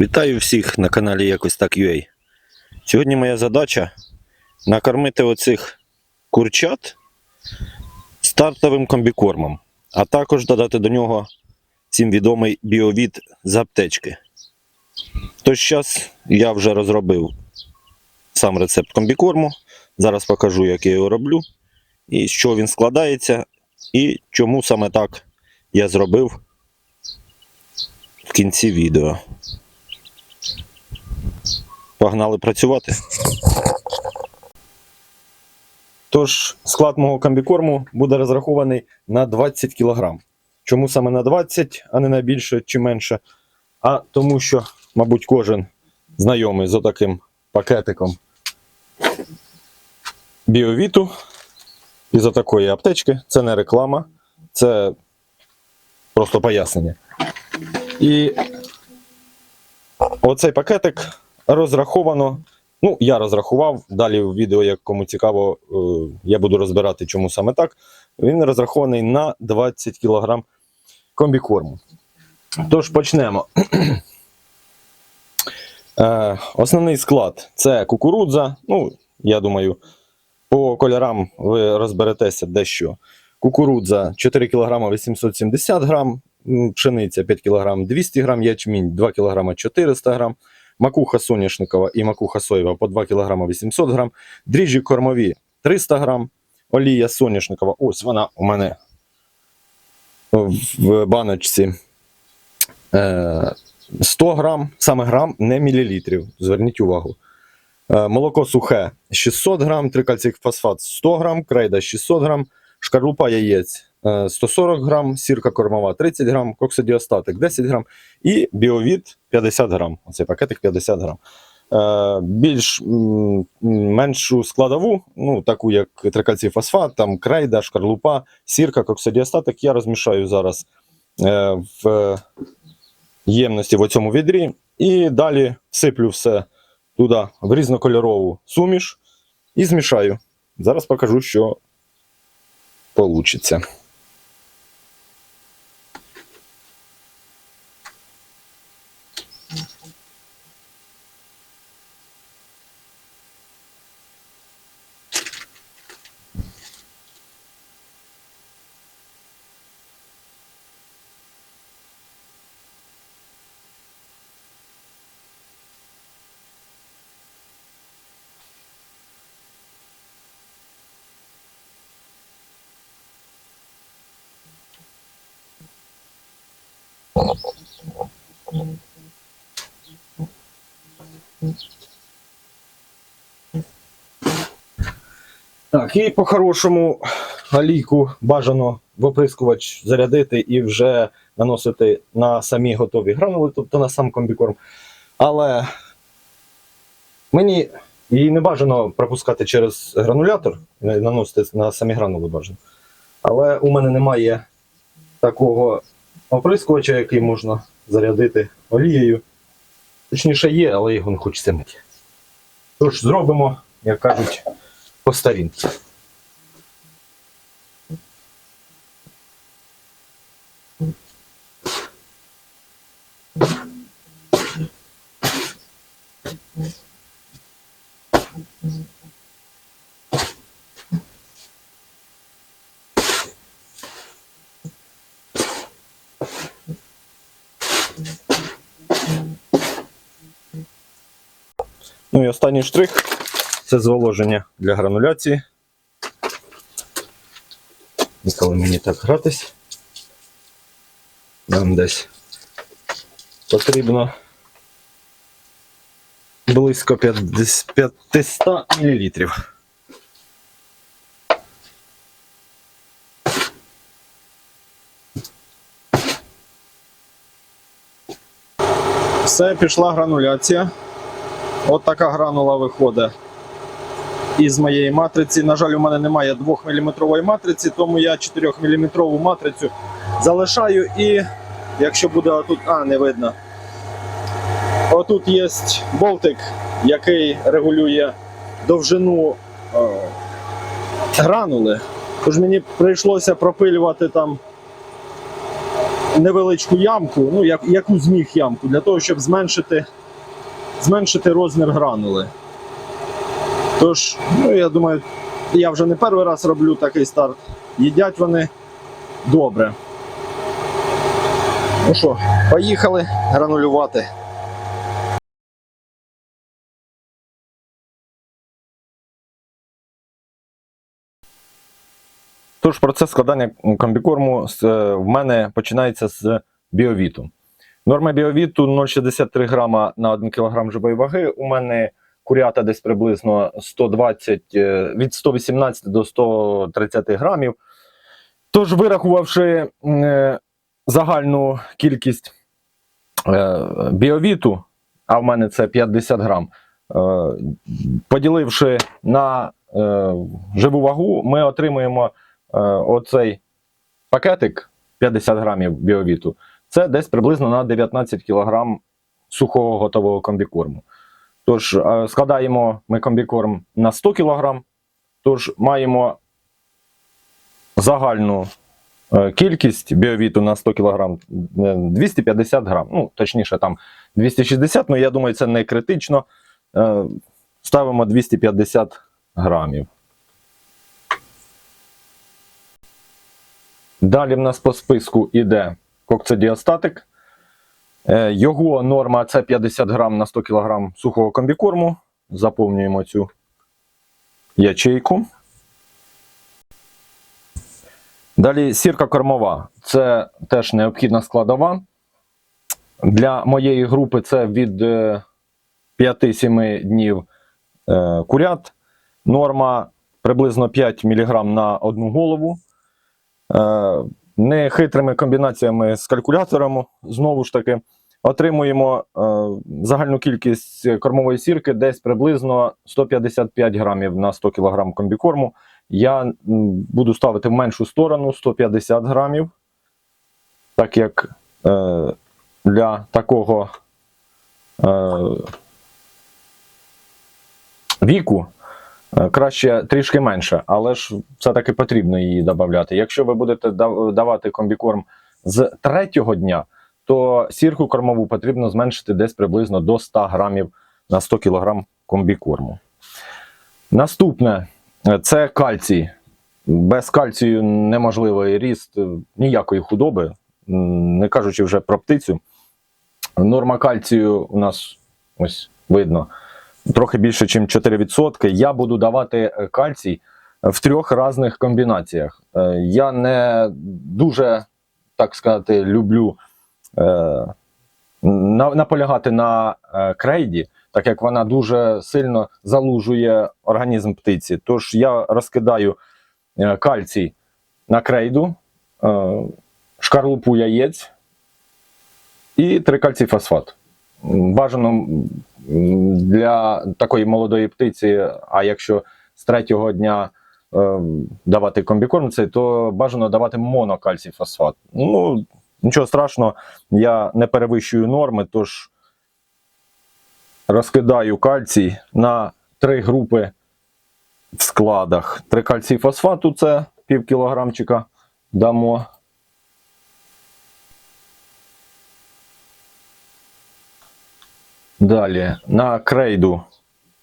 Вітаю всіх на каналі Якось так UA. Сьогодні моя задача накормити оцих курчат стартовим комбікормом, а також додати до нього всім відомий біовід з аптечки. Тож зараз я вже розробив сам рецепт комбікорму. Зараз покажу, як я його роблю, і з чого він складається, і чому саме так я зробив в кінці відео. Погнали працювати. Тож, склад мого комбікорму буде розрахований на 20 кг. Чому саме на 20, а не на більше чи менше? А тому що, мабуть, кожен знайомий з отаким пакетиком біовіту із отакої аптечки. Це не реклама, це просто пояснення. І оцей пакетик розраховано. Ну, я розрахував. Далі в відео, як кому цікаво, е, я буду розбирати, чому саме так. Він розрахований на 20 кг комбікорму. Тож почнемо. Е, Основний склад це кукурудза. Ну, я думаю, по кольорам ви розберетеся дещо. Кукурудза 4 кг 870 грам, пшениця 5 кг 200 грам, ячмінь 2 кг 400 грам, макуха соняшникова і макуха соєва по 2 кг 800 грам, дріжджі кормові 300 грам, олія соняшникова, ось вона у мене в баночці. Е, 100 грам, саме грам, не мілілітрів. Зверніть увагу. Е, Молоко сухе 600 грам, трикальцифосфат 100 грам, крейда 600 грам, шкарлупа яєць е, 140 грам, сірка кормова 30 грам, коксидіостатик 10 грам і біовід 50 грам. Оцей пакетик 50 грам. Е, Більш меншу складову, ну таку як трикальцифосфат, там крейда, шкарлупа, сірка, коксидіостатик, я розмішаю зараз е, в ємності в цьому відрі. І далі всиплю все туди в різнокольорову суміш і змішаю. Зараз покажу, що вийде. Так, і по-хорошому галійку бажано в оприскувач зарядити і вже наносити на самі готові гранули, тобто на сам комбікорм. Але мені її не бажано пропускати через гранулятор, наносити на самі гранули бажано. Але у мене немає такого оприскувача, який можна зарядити олією. Точніше є, але його не хочеться мити. Тож зробимо, як кажуть, по старінці. Ну і останній штрих це зволоження для грануляції. Ніколи мені так гратись. Нам десь потрібно близько 50 500 мл. Все, пішла грануляція. От така гранула виходить із моєї матриці. На жаль, у мене немає 2-мм матриці, тому я 4-мм матрицю залишаю і якщо буде отут, а, не видно. Отут є болтик, який регулює довжину е, гранули. Тож мені прийшлося пропилювати там невеличку ямку, ну як, яку зміг ямку, для того, щоб зменшити, зменшити розмір гранули. Тож, ну я думаю, я вже не перший раз роблю такий старт. Їдять вони добре. Ну що, поїхали гранулювати. Тож процес складання комбікорму е, в мене починається з біовіту. Норма біовіту 0,63 грама на 1 кг живої ваги. У мене курята десь приблизно 120, е, від 118 до 130 грамів. Тож, вирахувавши е, загальну кількість е, біовіту, а в мене це 50 грам, поділивши на живу вагу, ми отримуємо оцей пакетик 50 грамів біовіту. Це десь приблизно на 19 кг сухого готового комбікорму. Тож е, складаємо ми комбікорм на 100 кг, тож маємо загальну е, кількість біовіту на 100 кг 250 грам. Ну, точніше, там 260, ну я думаю, це не критично. Е, Ставимо 250 грамів. Далі в нас по списку йде кокцидіостатик. Е, Його норма це 50 грам на 100 кг сухого комбікорму. Заповнюємо цю ячейку. Далі сірка кормова. Це теж необхідна складова. Для моєї групи це від е, 5-7 днів е, курят. Норма приблизно 5 мг на одну голову. Е, Нехитрими комбінаціями з калькулятором, знову ж таки, отримуємо е, загальну кількість кормової сірки десь приблизно 155 грамів на 100 кг комбікорму. Я буду ставити в меншу сторону 150 грамів, так як е, для такого е, віку краще трішки менше, але ж все-таки потрібно її додати. Якщо ви будете давати комбікорм з третього дня, то сірку кормову потрібно зменшити десь приблизно до 100 грамів на 100 кг комбікорму. Наступне е, це кальцій. Без кальцію неможливий ріст е, ніякої худоби, не кажучи вже про птицю. Норма кальцію у нас ось видно трохи більше, ніж 4%. Я буду давати е, кальцій в трьох різних комбінаціях. Е, Я не дуже, так сказати, люблю е, наполягати на е, крейді, так як вона дуже сильно залужує організм птиці. Тож я розкидаю е, кальцій на крейду, е, шкарлупу яєць і трикальцій фосфат. Бажано для такої молодої птиці, а якщо з третього дня е, давати комбікорм, цей, то бажано давати монокальцій фосфат. Ну, нічого страшного, я не перевищую норми, тож розкидаю кальцій на три групи в складах. Трикальцій фосфату це пів кілограмчика дамо. Далі на крейду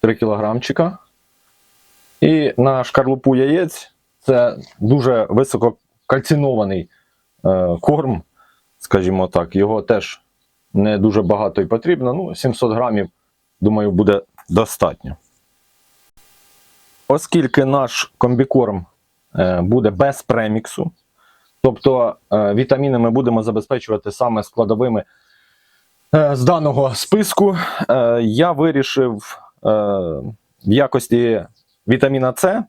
3 кілограмчика. І на шкарлупу яєць це дуже висококальцинований е, корм, скажімо так. Його теж не дуже багато і потрібно. Ну, 700 грамів, думаю, буде достатньо. Оскільки наш комбікорм е, буде без преміксу, тобто е, вітаміни ми будемо забезпечувати саме складовими з даного списку, е, я вирішив е, в якості вітаміна С,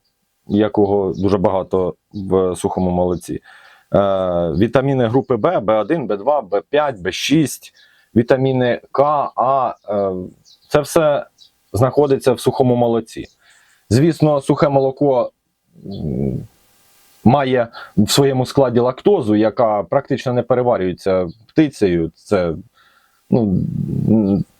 якого дуже багато в сухому молоці, е, вітаміни групи Б, В1, В2, В5, В6, вітаміни К, А. е, Це все знаходиться в сухому молоці. Звісно, сухе молоко має в своєму складі лактозу, яка практично не переварюється птицею. Це, ну,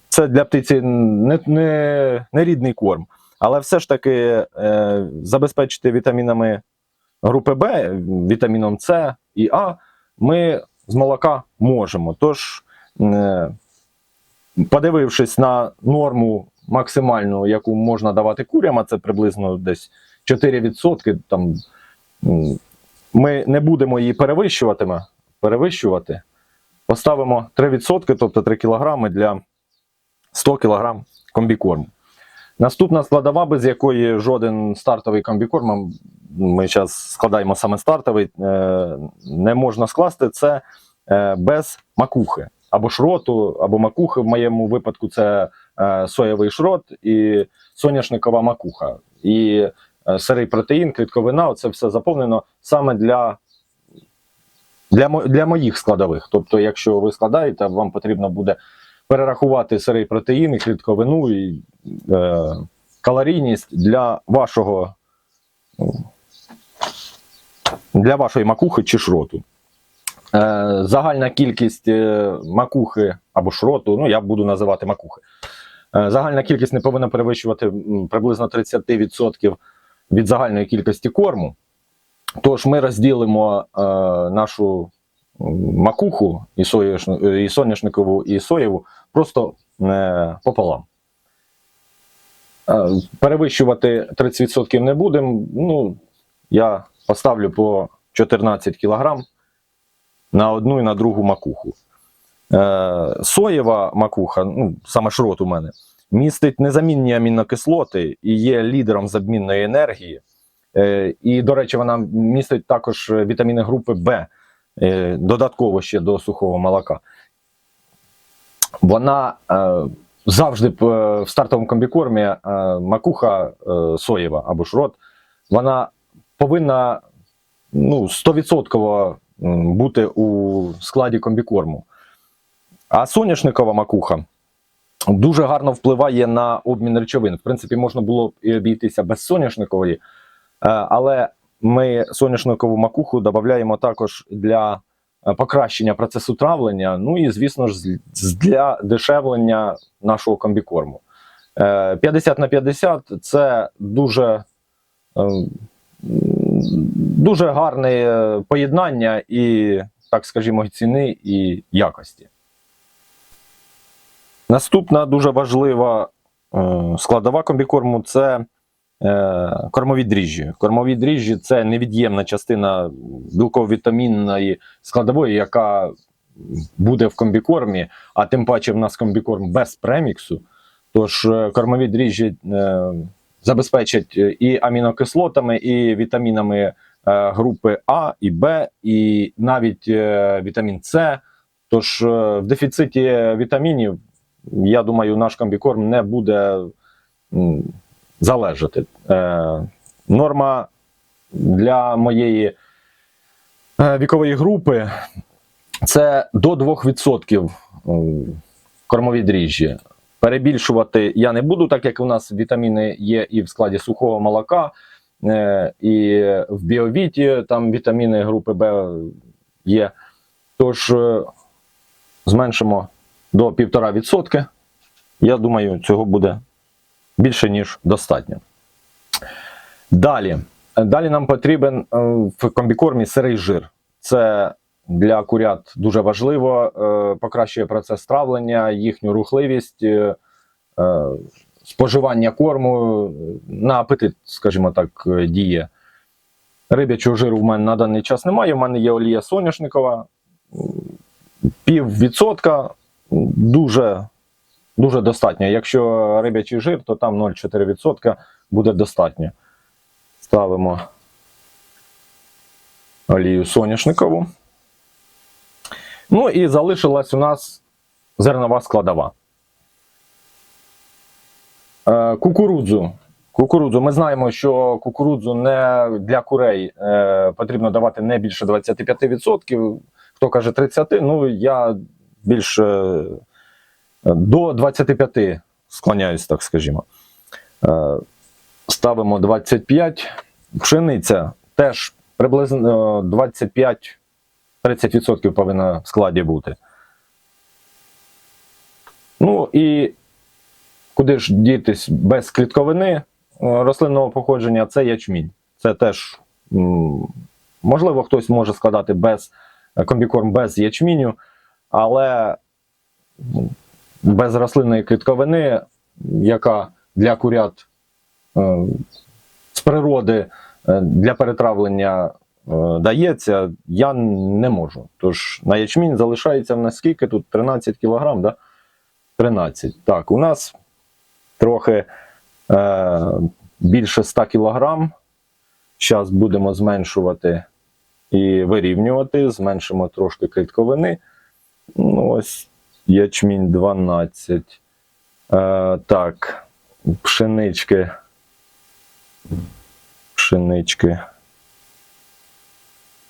це для птиці не, не, не рідний корм. Але все ж таки е, забезпечити вітамінами групи Б, вітаміном С і А, ми з молока можемо. Тож, е, подивившись на норму максимальну, яку можна давати курям, а це приблизно десь 4%, там, ми не будемо її перевищувати, перевищувати. Поставимо 3%, тобто 3 кг для 100 кг комбікорму. Наступна складова, без якої жоден стартовий комбікорм, ми зараз складаємо саме стартовий, е, не можна скласти, це е, без макухи. Або шроту, або макухи. В моєму випадку це е, соєвий шрот і соняшникова макуха. І сирий протеїн, клітковина це все заповнено саме для, для, для моїх складових. Тобто, якщо ви складаєте, вам потрібно буде перерахувати сирий протеїн і клітковину і е, калорійність для вашого ну, для вашої макухи чи шроту. Е, загальна кількість е, макухи або шроту, ну я буду називати макухи. Е, загальна кількість не повинна перевищувати приблизно 30% від загальної кількості корму. Тож ми розділимо е, нашу макуху і, соєшн- і соняшникову, і соєву просто е, пополам. Е, Перевищувати 30% не будемо. Ну, я поставлю по 14 кг на одну і на другу макуху. Е, соєва макуха, ну, саме шрот у мене, містить незамінні амінокислоти і є лідером з обмінної енергії. Е, і, до речі, вона містить також вітаміни групи Б, е, додатково ще до сухого молока. Вона е, завжди в стартовому комбікормі е, макуха е, соєва або шрот, вона повинна ну, 100% бути у складі комбікорму. А соняшникова макуха дуже гарно впливає на обмін речовин. В принципі, можна було б і обійтися без соняшникової, е, але ми соняшникову макуху додаємо також для е, покращення процесу травлення, ну і, звісно ж, для дешевлення нашого комбікорму. Е, 50 на 50 це дуже, дуже гарне е, поєднання і, так скажімо, ціни і якості. Наступна дуже важлива е, складова комбікорму це е, кормові дріжджі. Кормові дріжджі це невід'ємна частина білково-вітамінної складової, яка буде в комбікормі, а тим паче в нас комбікорм без преміксу. Тож е, кормові дріжджі е, забезпечать е, і амінокислотами, і вітамінами е, групи А і Б, і навіть е, вітамін С. Тож е, в дефіциті вітамінів, я думаю, наш комбікорм не буде залежати. Е, Норма для моєї е, вікової групи це до 2% кормові дріжджі. Перебільшувати я не буду, так як у нас вітаміни є і в складі сухого молока, е, і в біовіті там вітаміни групи Б є. Тож е, зменшимо до 1,5%. Я думаю, цього буде більше, ніж достатньо. Далі. Далі нам потрібен е, в комбікормі сирий жир. Це для курят дуже важливо, е, покращує процес травлення, їхню рухливість, е, споживання корму, на апетит, скажімо так, діє. Рибячого жиру в мене на даний час немає. У мене є олія соняшникова, пів відсотка дуже, дуже достатньо. Якщо рибячий жир, то там 0,4% буде достатньо. Ставимо олію соняшникову. Ну і залишилась у нас зернова складова. Е, Кукурудзу. Кукурудзу. Ми знаємо, що кукурудзу не для курей е, потрібно давати не більше 25%. Хто каже 30%, ну я більше до 25 склоняюсь, так скажімо. Е, ставимо 25. Пшениця теж приблизно 25 30% повинна в складі бути. Ну і куди ж дітись без клітковини е, рослинного походження, це ячмінь. Це теж, можливо, хтось може складати без комбікорм без ячміню, але без рослинної клітковини, яка для курят е, з природи е, для перетравлення е, дається, я не можу. Тож на ячмінь залишається в нас скільки тут? 13 кг, да? 13. Так, у нас трохи е, більше 100 кг. Зараз будемо зменшувати і вирівнювати, зменшимо трошки клітковини. Ну, ось ячмінь 12. Е, так, пшенички. Пшенички.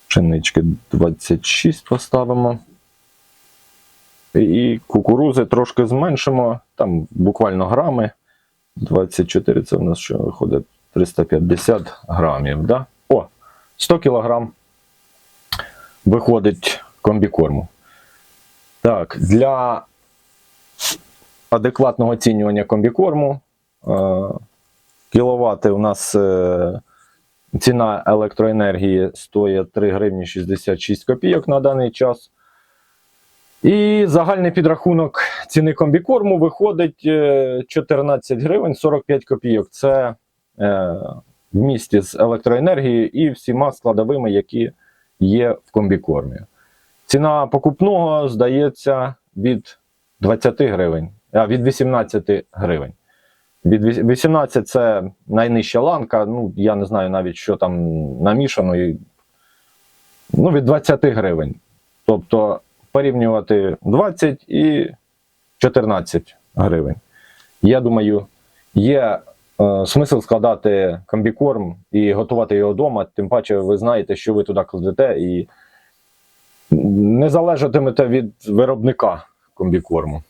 Пшенички 26 поставимо. І кукурузи трошки зменшимо, там буквально грами. 24 це в нас що виходить 350 грамів. Да? О, 100 кілограм виходить комбікорму. Так, для адекватного оцінювання комбікорму е, кіловати у нас е, ціна електроенергії стоїть 3 гривні 66 копійок на даний час. І загальний підрахунок ціни комбікорму виходить е, 14 гривень 45 копійок. Це е, в місті з електроенергією і всіма складовими, які є в комбікормі. Ціна покупного здається від 20 гривень, а від 18 гривень. Від віс- 18 це найнижча ланка. Ну, я не знаю навіть, що там намішано. І, ну, від 20 гривень. Тобто порівнювати 20 і 14 гривень. Я думаю, є е, смисл складати комбікорм і готувати його вдома, тим паче ви знаєте, що ви туди кладете, і не залежатимете від виробника комбікорму.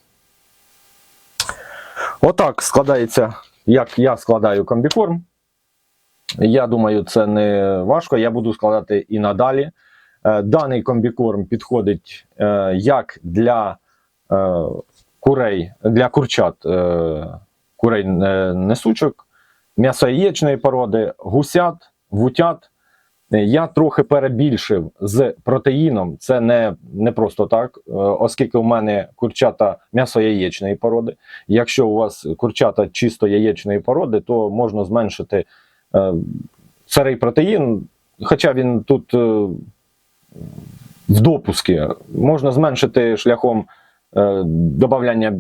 Отак складається, як я складаю комбікорм. Я думаю, це не важко. Я буду складати і надалі. Е, Даний комбікорм підходить е, як для е, курей, для курчат курей несучок, м'ясо-яєчної породи, гусят, вутят. Е, Я трохи перебільшив з протеїном. Це не, не просто так, е, оскільки у мене курчата м'ясо-яєчної породи. Якщо у вас курчата чисто яєчної породи, то можна зменшити е, сирий протеїн, хоча він тут е, в допуски можна зменшити шляхом е, додавання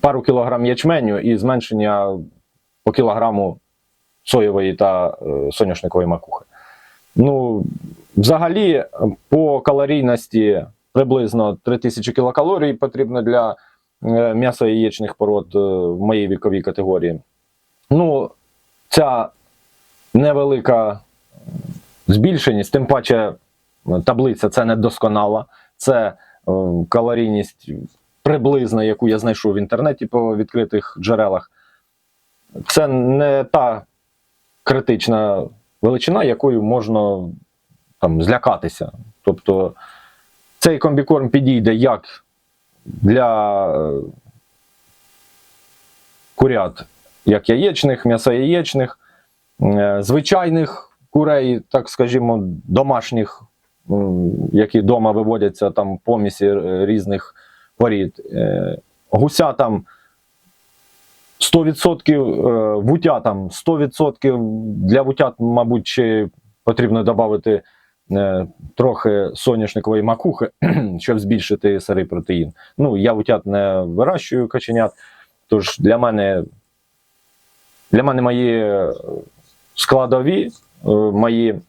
пару кілограм ячменю і зменшення по кілограму соєвої та е, соняшникової макухи. Ну, взагалі, по калорійності приблизно 3000 кілокалорій потрібно для е, м'ясо яєчних пород е, в моїй віковій категорії. Ну, ця невелика збільшеність, тим паче таблиця це не досконала, це е, калорійність приблизна, яку я знайшов в інтернеті по відкритих джерелах. Це не та критична величина, якою можна там, злякатися. Тобто цей комбікорм підійде як для е, курят, як яєчних, м'ясояєчних, е, звичайних курей, так скажімо, домашніх, які вдома виводяться там помісі різних порід. Е, Гусятам 100%, е, вутятам 100%. Для вутят, мабуть, ще потрібно додати е, трохи соняшникової макухи, щоб збільшити сирий протеїн. Ну, я вутят не вирощую каченят, тож для мене, для мене мої складові, е, мої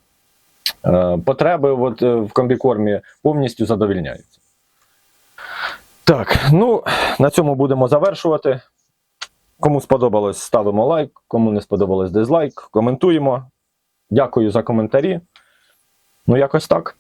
потреби от, в комбікормі повністю задовільняються. Так, ну на цьому будемо завершувати. Кому сподобалось, ставимо лайк, кому не сподобалось дизлайк, коментуємо. Дякую за коментарі. Ну, якось так.